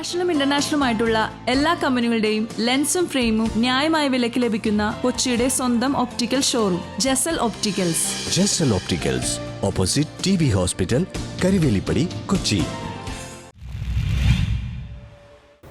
നാഷണലും ഇന്റർനാഷണലും ആയിട്ടുള്ള എല്ലാ കമ്പനികളുടെയും ലെൻസും ഫ്രെയിമും ന്യായമായ വിലയ്ക്ക് ലഭിക്കുന്ന കൊച്ചിയുടെ സ്വന്തം optical showroom Jasal opticals Jasal opticals opposite T B hospital Karivelippady Kochi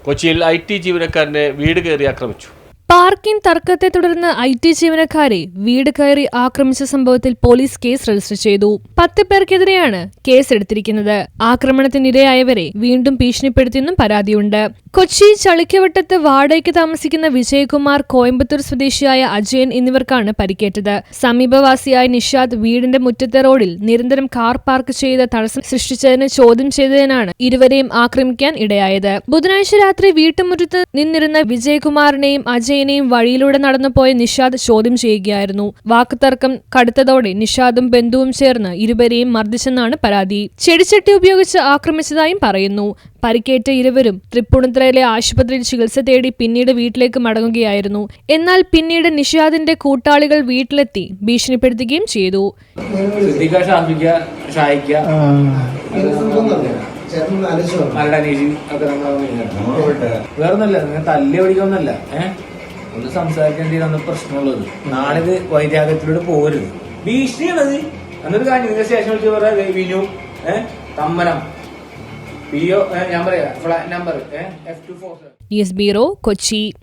കൊച്ചിയിൽ ഐ ടി ജീവനക്കാരനെ വീട് കയറി ആക്രമിച്ചു. പാർക്കിംഗ് തർക്കത്തെ തുടർന്ന് ഐ ടി ജീവനക്കാരെ വീട് കയറി ആക്രമിച്ച സംഭവത്തിൽ പോലീസ് കേസ് രജിസ്റ്റർ ചെയ്തു. പത്ത് പേർക്കെതിരെയാണ് കേസ് എടുത്തിരിക്കുന്നത്. ആക്രമണത്തിനിരയായവരെ വീണ്ടും ഭീഷണിപ്പെടുത്തിയെന്നും പരാതിയുണ്ട്. കൊച്ചി ചളിക്കവട്ടത്ത് വാടകയ്ക്ക് താമസിക്കുന്ന വിജയകുമാർ കോയമ്പത്തൂർ സ്വദേശിയായ അജയൻ എന്നിവർക്കാണ് പരിക്കേറ്റത്. സമീപവാസിയായ നിഷാദ് വീടിന്റെ മുറ്റത്തെ റോഡിൽ നിരന്തരം കാർ പാർക്ക് ചെയ്ത തടസ്സം സൃഷ്ടിച്ചതിന് ചോദ്യം ചെയ്തതിനാണ് ഇരുവരെയും ആക്രമിക്കാൻ ഇടയായത്. ബുധനാഴ്ച രാത്രി വീട്ടുമുറ്റത്ത് നിന്നിരുന്ന വിജയകുമാറിനെയും അജയനെയും വഴിയിലൂടെ നടന്നുപോയ നിഷാദ് ചോദ്യം ചെയ്യുകയായിരുന്നു. വാക്കുതർക്കം കടുത്തതോടെ നിഷാദും ബന്ധുവും ചേർന്ന് ഇരുവരെയും മർദ്ദിച്ചെന്നാണ് പരാതി. ചെടിച്ചട്ടി ഉപയോഗിച്ച് ആക്രമിച്ചതായും പറയുന്നു. പരിക്കേറ്റ ഇരുവരും തൃപ്പൂണിത്തുറയിലെ ആശുപത്രിയിൽ ചികിത്സ തേടി പിന്നീട് വീട്ടിലേക്ക് മടങ്ങുകയായിരുന്നു. എന്നാൽ പിന്നീട് നിഷാദിന്റെ കൂട്ടാളികൾ വീട്ടിലെത്തി ഭീഷണിപ്പെടുത്തുകയും ചെയ്തു. വേറൊന്നല്ല നിങ്ങൾ തല്ലി പഠിക്കൊന്നല്ല ഏഹ് ഒന്ന് സംസാരിക്കേണ്ടതാണ് പ്രശ്നമുള്ളത്. നാളെ ഇത് വൈരാഗ്യത്തിലൂടെ പോകരുത് ഭീഷണിയാണത്. എന്നൊരു കാര്യം ഇതിന്റെ ശേഷം വിളിച്ച് പറയാ. വിനു തമ്മനം. പി ഞാൻ പറയാ. Flat number F two four news bureau Kochi.